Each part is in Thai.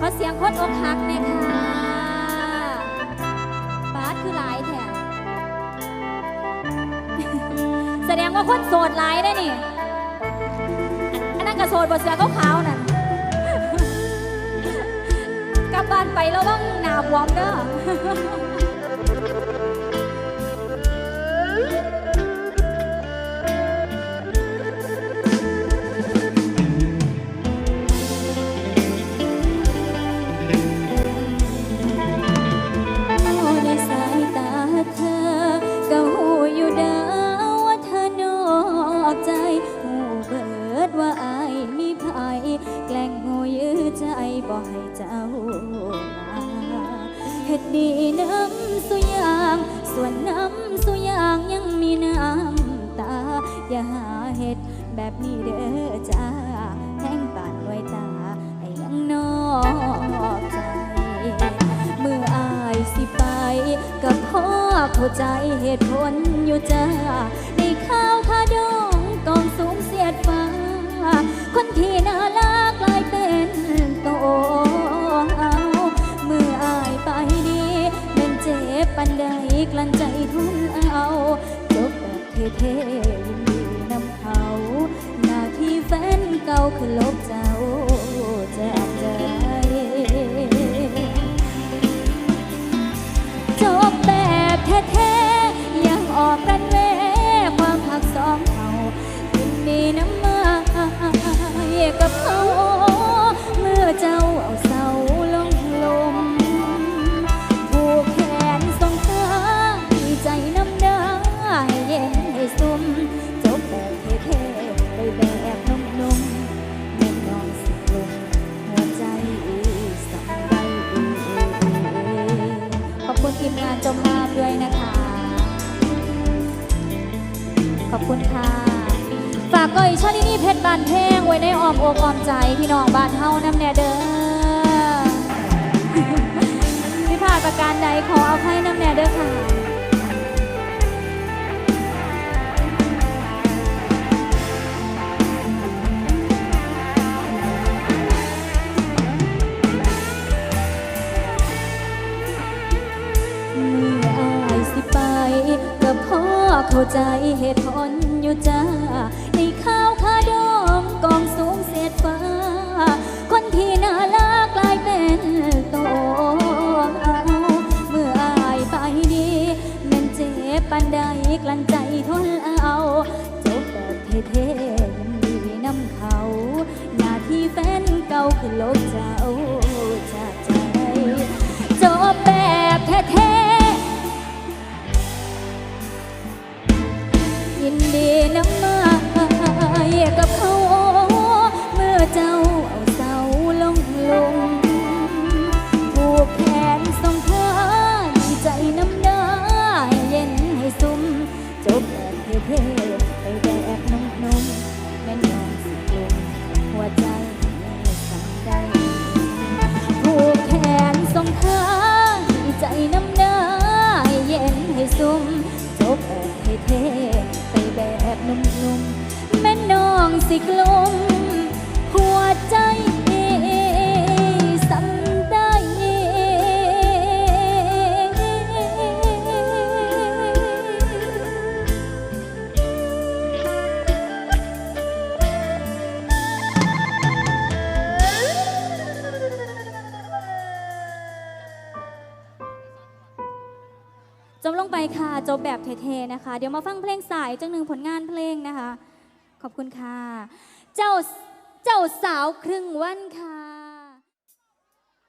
ขอเสียงคนอกหักเนี่ยค่ะบาสคือหลายแท้แสดงว่าคนโสดหลายได้นี่อันนั้นก็โสดบนเสือขาวๆนั่นกลับบ้านไปแล้วต้องหนาบวมเด้อ บ่ให้เจ้ามาเฮ็ดดีน้ำสุยาง ส่วนน้ำสุยางยังมีน้ำตา อย่าหาเฮ็ดแบบนี้เด้อจ้าแทงปานไว้ตาไอ้ยังนอกใจ เมื่ออายสิไป กับพ่อเข้าใจเหตุผลอยู่จ้าในข้าวขาดองกองสูงเสียดฟ้า คนที่น่ารัก เท่ๆยินดีนำเขา หน้าที่แฟนเก่าคือล จ้าภาพด้วยนะคะ ขอบคุณค่ะ ฝากก้อยช่อนี่นี่เพชรบานแพงไว้ในอ้อมอกอ้อมใจพี่น้องบ้านเฮานำแน่เด้อพี่ผ่านประการใดขอเอาให้น้ำแน่เด้อค่ะ เข้าใจเหตุผลอยู่จ้าในข้าวขาดองกองสูงเสียดฟ้า คนที่น่ารักกลายเป็นโตเอาเมื่ออายไปดีแมันเจ็บปันใดกลั้นใจทนเอาจบแบบเท่ๆยังดีน้ำเขา หน้าที่แฟนเก่าคือลบเจ้า ๆ สิกลม หัวใจสั่นได้จบลงไปค่ะ จบแบบเท่ๆนะคะ เดี๋ยวมาฟังเพลงสายจังหนึ่งผลงานเพลงนะคะ ขอบคุณค่ะ เจ้าเจ้าสาวครึ่งวันค่ะ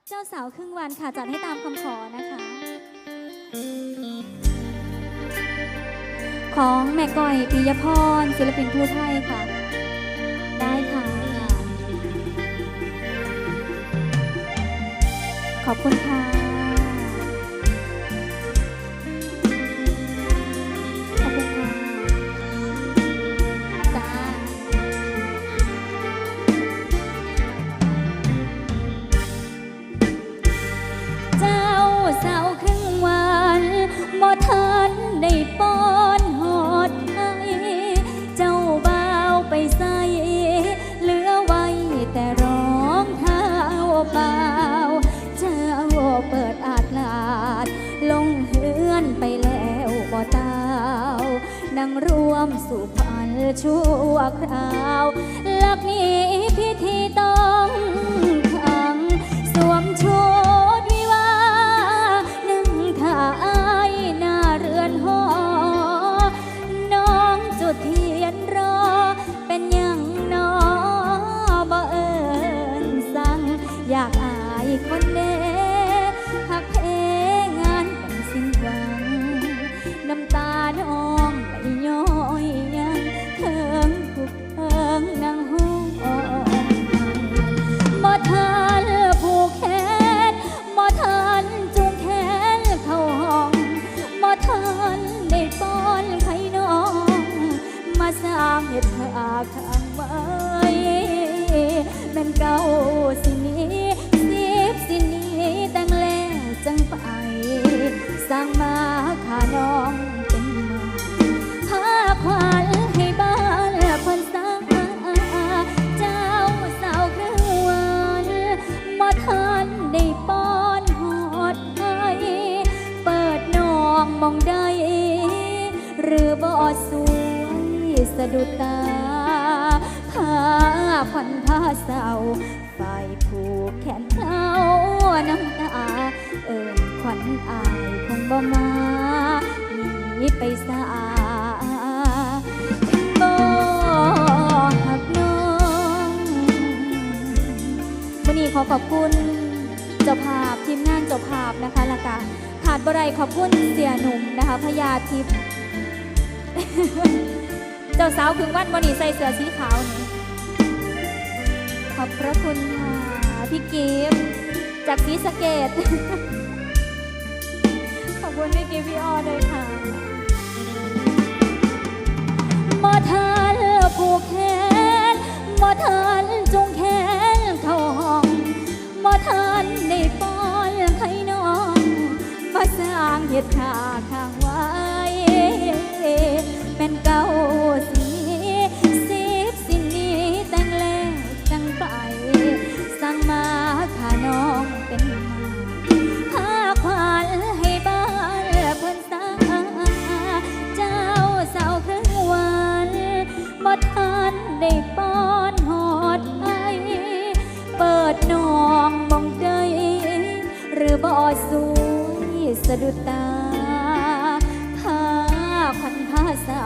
เจ้าสาวครึ่งวันค่ะ จัดให้ตามคำขอนะคะ ของแม่ก้อยปิยพรศิลปินผู้ไทยค่ะ ได้ค่ะ ขอบคุณค่ะังรวมสุพรรณชั่วคราวลักนี้พิธีต้อง สร้างมาขาน้องเป็นมาพาขวัญให้บ้านคนสร้างเจ้าสาวเครื่องวันบ่ทันได้ป้อนหอดให้เปิดน้องมองได้ หรือบ่สวยสะดุดตาผ้าพันผ้าเศร้าฝ่ายผูกแขนเขาน้ำตา เอิญขวัญอายคงบ่มาหนีไปสาบ่หักน้องวันนี้ขอขอบคุณเจ้าภาพทีมงานเจ้าภาพนะคะละกาขาดบไรขอบคุณเสียหนุ่มนะคะพญาทิพย์เจ้าสาวพึงวันวันนี้ใส่เสื้อสีขาวนี่ อบพระคุณค่ะ พี่กิฟจากพีสเกต ขอบคุณพี่กิฟพี่ออด้วยค่ะานได้ป้อนหอดไอเปิดนองมองใจหรือบ่สวยสะดุดตาผ้าพันผ้าเส้า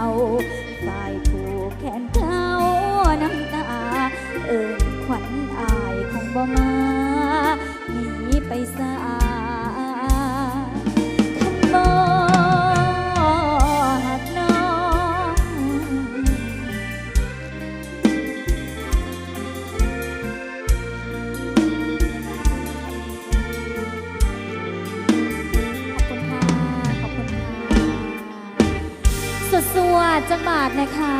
สุดจังบาทนะคะ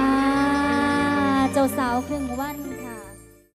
เจ้าสาวครึ่งวัน